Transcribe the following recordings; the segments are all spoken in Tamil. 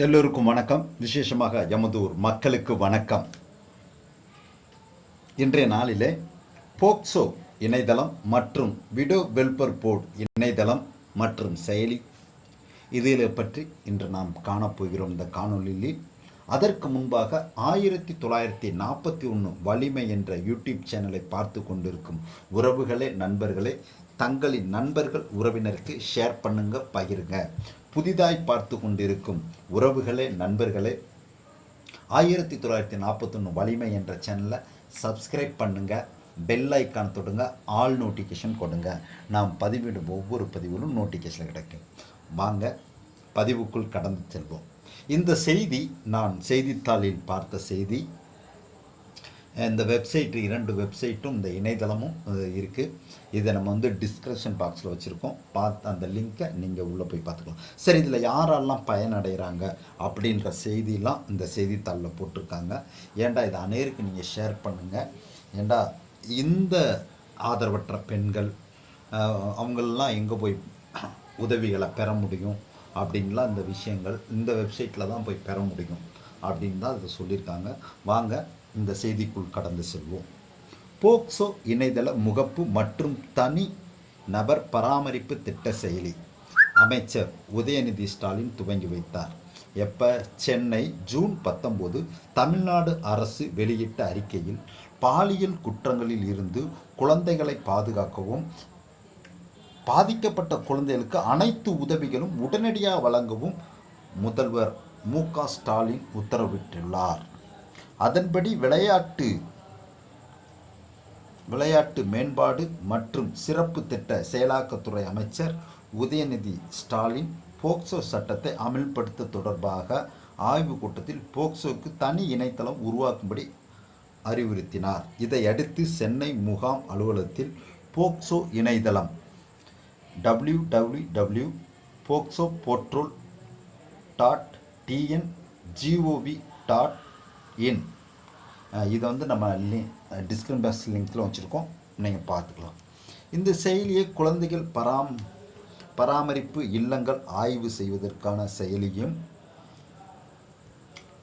எல்லோருக்கும் வணக்கம். விசேஷமாக எமதூர் மக்களுக்கு வணக்கம். இன்றைய நாளிலே போக்சோ இணையதளம் மற்றும் விடோ வெல்பர் போர்ட் இணையதளம் மற்றும் செயலி இதில் பற்றி இன்று நாம் காணப்போகிறோம் இந்த காணொளியில். அதற்கு முன்பாக ஆயிரத்தி தொள்ளாயிரத்தி நாற்பத்தி ஒன்று வலிமை என்ற யூடியூப் சேனலை பார்த்து கொண்டிருக்கும் உறவுகளே நண்பர்களே தங்களின் நண்பர்கள் உறவினருக்கு ஷேர் பண்ணுங்க பகிருங்க. புதிதாய் பார்த்து கொண்டிருக்கும் உறவுகளே நண்பர்களே ஆயிரத்தி தொள்ளாயிரத்தி நாற்பத்தொன்று வலிமை என்ற சேனலை சப்ஸ்கிரைப் பண்ணுங்க பெல் ஐக்கான் தொடுங்க ஆல் நோட்டிஃபிகேஷன் கொடுங்க. நாம் பதிவிடும் ஒவ்வொரு பதிவிலும் நோட்டிஃபிகேஷன் கிடைக்கும். வாங்க பதிவுக்குள் கடந்து செல்வோம். இந்த செய்தி நான் செய்தித்தாளில் பார்த்த செய்தி இந்த வெப்சைட் இரண்டு வெப்சைட்டும் இந்த இணையதளமும் இருக்குது இதை நம்ம வந்து டிஸ்கிரிப்ஷன் பாக்ஸில் வச்சுருக்கோம். பார்த்து அந்த லிங்க்கை நீங்கள் உள்ளே போய் பார்த்துக்கலாம். சரி இதில் யாரெல்லாம் பயனடைகிறாங்க அப்படின்ற செய்தியெல்லாம் இந்த செய்தித்தாளில் போட்டிருக்காங்க. ஏன்டா இதை அநேருக்கு நீங்கள் ஷேர் பண்ணுங்கள் ஏன்டா இந்த ஆதரவற்ற பெண்கள் அவங்களெலாம் எங்கே போய் உதவிகளை பெற முடியும்? அப்படின்லாம் இந்த விஷயங்கள் இந்த வெப்சைட்டில் தான் போய் பெற முடியும். அப்படின்னு தான் இதை சொல்லியிருக்காங்க. வாங்க இந்த செய்திக்குள் கடந்து செல்வோம். போக்சோ இணையதள முகப்பு மற்றும் தனி நபர் பராமரிப்பு திட்ட செயலி அமைச்சர் உதயநிதி ஸ்டாலின் துவங்கி வைத்தார். எப்ப? சென்னை ஜூன் பத்தொம்போது தமிழ்நாடு அரசு வெளியிட்ட அறிக்கையில் பாலியல் குற்றங்களில் இருந்து குழந்தைகளை பாதுகாக்கவும் பாதிக்கப்பட்ட குழந்தைகளுக்கு அனைத்து உதவிகளும் உடனடியாக வழங்கவும் முதல்வர் மு க ஸ்டாலின் உத்தரவிட்டுள்ளார். அதன்படி விளையாட்டு விளையாட்டு மேம்பாடு மற்றும் சிறப்பு திட்ட செயலாக்கத்துறை அமைச்சர் உதயநிதி ஸ்டாலின் போக்சோ சட்டத்தை அமல்படுத்த தொடர்பாக ஆய்வுக் கூட்டத்தில் போக்சோக்கு தனி இணையதளம் உருவாக்கும்படி அறிவுறுத்தினார். இதையடுத்து சென்னை முகாம் அலுவலகத்தில் போக்சோ இணையதளம் W W W POCSO portal dot TN GOV dot in இதை வந்து நம்ம லி டிஸ்கிரிப்ஷன் பாக்ஸ் லிங்க்கில் வச்சுருக்கோம். நீங்கள் பார்த்துக்கலாம். இந்த செயலியை குழந்தைகள் பராம் பராமரிப்பு இல்லங்கள் ஆய்வு செய்வதற்கான செயலியும்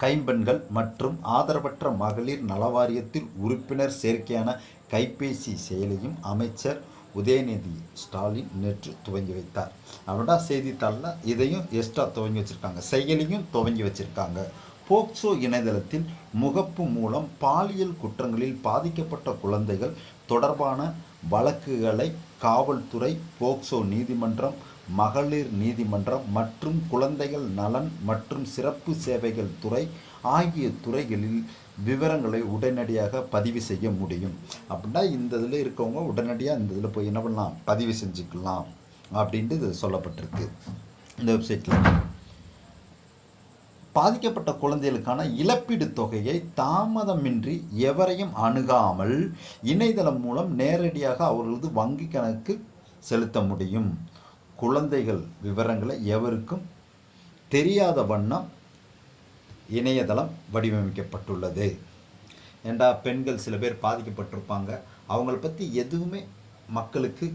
கைம்பெண்கள் மற்றும் ஆதரவற்ற மகளிர் நலவாரியத்தில் உறுப்பினர் சேர்க்கையான கைபேசி செயலியும் அமைச்சர் உதயநிதி ஸ்டாலின் நேற்று துவங்கி வைத்தார். அவரோட செய்தித்தாளில் இதையும் எக்ஸ்ட்ரா துவங்கி வச்சுருக்காங்க. செயலியும் துவங்கி வச்சுருக்காங்க. போக்சோ இணையதளத்தில் முகப்பு மூலம் பாலியல் குற்றங்களில் பாதிக்கப்பட்ட குழந்தைகள் தொடர்பான வழக்குகளை காவல்துறை போக்சோ நீதிமன்றம் மகளிர் நீதிமன்றம் மற்றும் குழந்தைகள் நலன் மற்றும் சிறப்பு சேவைகள் துறை ஆகிய துறைகளில் விவரங்களை உடனடியாக பதிவு செய்ய முடியும். அப்படின்னா இந்த இதில் இருக்கவங்க உடனடியாக இந்த இதில் போய் என்ன பண்ணலாம்? பதிவு செஞ்சுக்கலாம். அப்படின்ட்டு இது சொல்லப்பட்டிருக்கு. இந்த வெப்சைட்டில் பாதிக்கப்பட்ட குழந்தைகளுக்கான இழப்பீடு தொகையை தாமதமின்றி எவரையும் அணுகாமல் இணையதளம் மூலம் நேரடியாக அவர்களது வங்கி கணக்கு செலுத்த முடியும். குழந்தைகள் விவரங்களை எவருக்கும் தெரியாத வண்ணம் இணையதளம் வடிவமைக்கப்பட்டுள்ளது. ஏண்டா பெண்கள் சில பேர் பாதிக்கப்பட்டிருப்பாங்க. அவங்கள பற்றி எதுவுமே மக்களுக்கு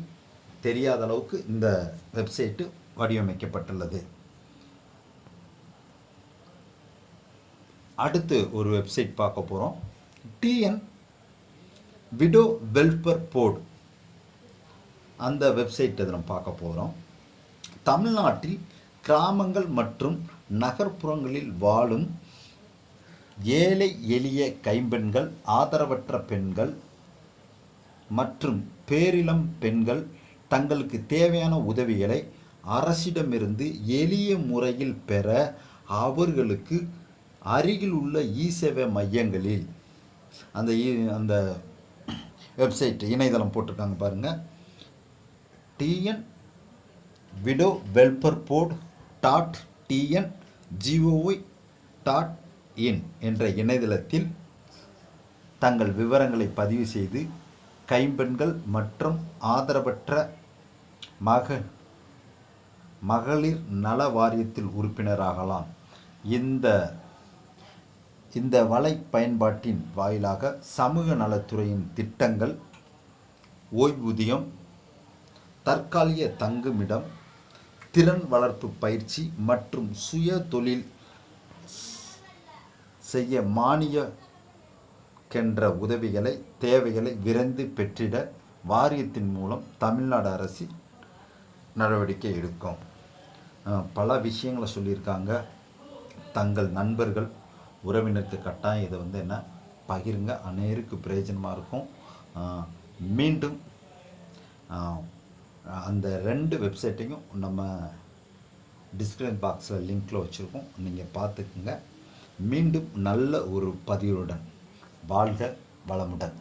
தெரியாத அளவுக்கு இந்த வெப்சைட்டு வடிவமைக்கப்பட்டுள்ளது. அடுத்து ஒரு வெப்சைட் பார்க்க போகிறோம் டிஎன் விடோ வெல்ஃபர் போர்டு அந்த வெப்சைட் இதை நம்ம பார்க்க போகிறோம் தமிழ்நாட்டில் கிராமங்கள் மற்றும் நகர்ப்புறங்களில் வாழும் ஏழை எளிய கைம்பெண்கள் ஆதரவற்ற பெண்கள் மற்றும் பேரிளம் பெண்கள் தங்களுக்கு தேவையான உதவிகளை அரசிடமிருந்து எளிய முறையில் பெற அவர்களுக்கு அருகில் உள்ள இ சேவை மையங்களில் அந்த இ- அந்த வெப்சைட் இணையதளம் போட்டிருக்காங்க பாருங்கள் TN widow welfare board dot TN G O V dot in என்ற இணையதளத்தில் தங்கள் விவரங்களை பதிவு செய்து கைம்பெண்கள் மற்றும் ஆதரவற்ற மக மகளிர் நல வாரியத்தில் உறுப்பினராகலாம். இந்த இந்த வலை பயன்பாட்டின் வாயிலாக சமூக நலத்துறையின் திட்டங்கள் ஓய்வூதியம் தற்காலிக தங்குமிடம் திறன் வளர்ப்பு பயிற்சி மற்றும் சுய தொழில் செய்ய மானிய கென்ற உதவிகளை தேவைகளை விரைந்து பெற்றிட வாரியத்தின் மூலம் தமிழ்நாடு அரசு நடவடிக்கை எடுக்கும். பல விஷயங்களை சொல்லியிருக்காங்க. தங்கள் நண்பர்கள் உறவினருக்கு கட்டாயம் இதை வந்து என்ன? பகிருங்க. அநேருக்கு பிரயோஜனமாக இருக்கும். மீண்டும் அந்த ரெண்டு வெப்சைட்டையும் நம்ம டிஸ்கிரிப்ஷன் பாக்ஸில் லிங்க்கில் வச்சுருக்கோம். நீங்கள் பார்த்துக்குங்க மீண்டும் நல்ல ஒரு பதிவுடன். வாழ்க வளமுடன்.